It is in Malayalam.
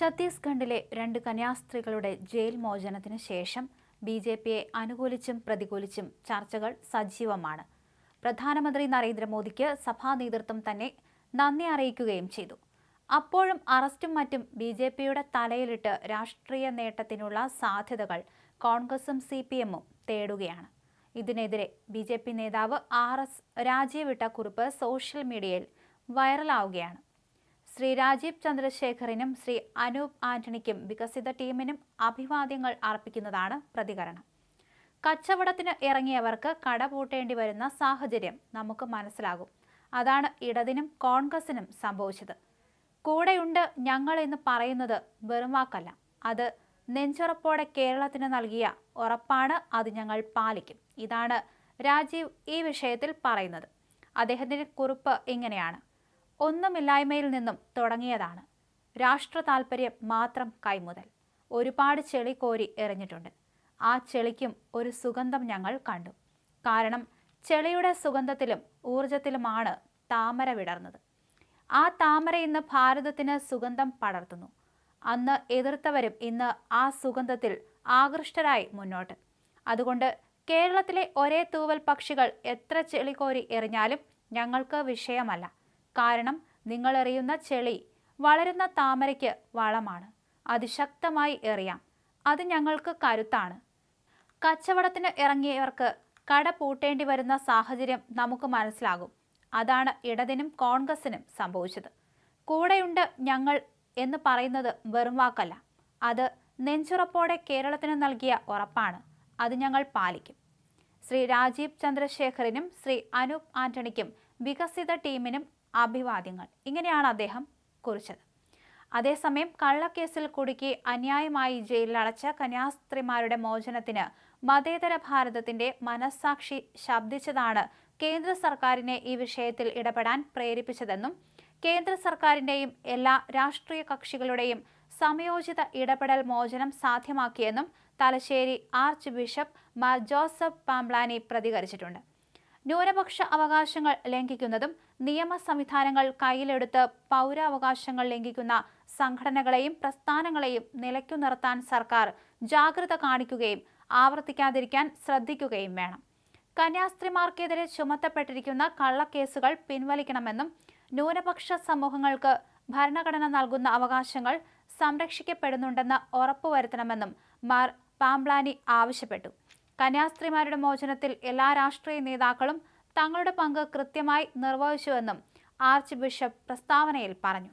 ഛത്തീസ്ഗഡിലെ രണ്ട് കന്യാസ്ത്രീകളുടെ ജയിൽ മോചനത്തിന് ശേഷം ബി ജെ പിയെ അനുകൂലിച്ചും പ്രതികൂലിച്ചും ചർച്ചകൾ സജീവമാണ്. പ്രധാനമന്ത്രി നരേന്ദ്രമോദിക്ക് സഭാ നേതൃത്വം തന്നെ നന്ദി അറിയിക്കുകയും ചെയ്തു. അപ്പോഴും അറസ്റ്റും മറ്റും ബി ജെ പിയുടെ തലയിലിട്ട് രാഷ്ട്രീയ നേട്ടത്തിനുള്ള സാധ്യതകൾ കോൺഗ്രസും സി പി എമ്മും തേടുകയാണ്. ഇതിനെതിരെ ബി ജെ പി നേതാവ് ആർ എസ് രാജീവിട്ട കുറിപ്പ് സോഷ്യൽ മീഡിയയിൽ വൈറലാവുകയാണ്. ശ്രീ രാജീവ് ചന്ദ്രശേഖറിനും ശ്രീ അനൂപ് ആന്റണിക്കും വികസിത ടീമിനും അഭിവാദ്യങ്ങൾ അർപ്പിക്കുന്നതാണ് പ്രതികരണം. കച്ചവടത്തിന് ഇറങ്ങിയവർക്ക് കട പൂട്ടേണ്ടി വരുന്ന സാഹചര്യം നമുക്ക് മനസ്സിലാകും. അതാണ് ഇടതിനും കോൺഗ്രസിനും സംഭവിച്ചത്. കൂടെയുണ്ട് ഞങ്ങൾ എന്ന് പറയുന്നത് വെറും വാക്കല്ല. അത് നെഞ്ചുറപ്പോടെ കേരളത്തിന് നൽകിയ ഉറപ്പാണ് അത് ഞങ്ങൾ പാലിക്കും. ഇതാണ് രാജീവ് ഈ വിഷയത്തിൽ പറയുന്നത്. അദ്ദേഹത്തിന്റെ കുറിപ്പ് ഇങ്ങനെയാണ്. ഒന്നുമില്ലായ്മയിൽ നിന്നും തുടങ്ങിയതാണ്. രാഷ്ട്ര താൽപ്പര്യം മാത്രം കൈമുതൽ. ഒരുപാട് ചെളി കോരി എറിഞ്ഞിട്ടുണ്ട്. ആ ചെളിക്കും ഒരു സുഗന്ധം ഞങ്ങൾ കണ്ടു. കാരണം ചെളിയുടെ സുഗന്ധത്തിലും ഊർജത്തിലുമാണ് താമര വിടർന്നത്. ആ താമര ഇന്ന് ഭാരതത്തിന് സുഗന്ധം പടർത്തുന്നു. അന്ന് എതിർത്തവരും ഇന്ന് ആ സുഗന്ധത്തിൽ ആകൃഷ്ടരായി മുന്നോട്ട്. അതുകൊണ്ട് കേരളത്തിലെ ഒരേ തൂവൽ പക്ഷികൾ എത്ര ചെളികോരി എറിഞ്ഞാലും ഞങ്ങൾക്ക് വിഷയമല്ല. കാരണം നിങ്ങളെറിയുന്ന ചെളി വളരുന്ന താമരയ്ക്ക് വളമാണ്. അതിശക്തമായി എറിയാം. അത് ഞങ്ങൾക്ക് കരുത്താണ്. കച്ചവടത്തിന് ഇറങ്ങിയവർക്ക് കട പൂട്ടേണ്ടി വരുന്ന സാഹചര്യം നമുക്ക് മനസ്സിലാകും. അതാണ് ഇടതിനും കോൺഗ്രസിനും സംഭവിച്ചത്. കൂടെയുണ്ട് ഞങ്ങൾ എന്ന് പറയുന്നത് വെറും വാക്കല്ല. അത് നെഞ്ചുറപ്പോടെ കേരളത്തിന് നൽകിയ ഉറപ്പാണ്. അത് ഞങ്ങൾ പാലിക്കും. ശ്രീ രാജീവ് ചന്ദ്രശേഖറിനും ശ്രീ അനൂപ് ആന്റണിക്കും വികസിത ടീമിനും അഭിവാദ്യങ്ങൾ. ഇങ്ങനെയാണ് അദ്ദേഹം കുറിച്ചത്. അതേസമയം കള്ളക്കേസിൽ കുടുക്കി അന്യായമായി ജയിലിൽ ജയിലിലടച്ച കന്യാസ്ത്രീമാരുടെ മോചനത്തിന് മതേതര ഭാരതത്തിന്റെ മനസ്സാക്ഷി ശബ്ദിച്ചതാണ് കേന്ദ്ര സർക്കാരിനെ ഈ വിഷയത്തിൽ ഇടപെടാൻ പ്രേരിപ്പിച്ചതെന്നും കേന്ദ്ര സർക്കാരിന്റെയും എല്ലാ രാഷ്ട്രീയ കക്ഷികളുടെയും സമയോചിത ഇടപെടൽ മോചനം സാധ്യമാക്കിയെന്നും Thalassery arch bishop Mar Joseph Pamplany പ്രതികരിച്ചിട്ടുണ്ട്. ന്യൂനപക്ഷ അവകാശങ്ങൾ ലംഘിക്കുന്നതും നിയമ സംവിധാനങ്ങൾ കയ്യിലെടുത്ത് പൗരാവകാശങ്ങൾ ലംഘിക്കുന്ന സംഘടനകളെയും പ്രസ്ഥാനങ്ങളെയും നിലയ്ക്കു നിർത്താൻ സർക്കാർ ജാഗ്രത കാണിക്കുകയും ആവർത്തിക്കാതിരിക്കാൻ ശ്രദ്ധിക്കുകയും വേണം. കന്യാസ്ത്രീമാർക്കെതിരെ ചുമത്തപ്പെട്ടിരിക്കുന്ന കള്ളക്കേസുകൾ പിൻവലിക്കണമെന്നും ന്യൂനപക്ഷ സമൂഹങ്ങൾക്ക് ഭരണഘടന നൽകുന്ന അവകാശങ്ങൾ സംരക്ഷിക്കപ്പെടുന്നുണ്ടെന്ന് ഉറപ്പുവരുത്തണമെന്നും മാർ പാംബ്ലാനി ആവശ്യപ്പെട്ടു. കന്യാസ്ത്രീമാരുടെ മോചനത്തിൽ എല്ലാ രാഷ്ട്രീയ നേതാക്കളും തങ്ങളുടെ പങ്ക് കൃത്യമായി നിർവഹിച്ചുവെന്നും ആർച്ച് ബിഷപ്പ് പ്രസ്താവനയിൽ പറഞ്ഞു.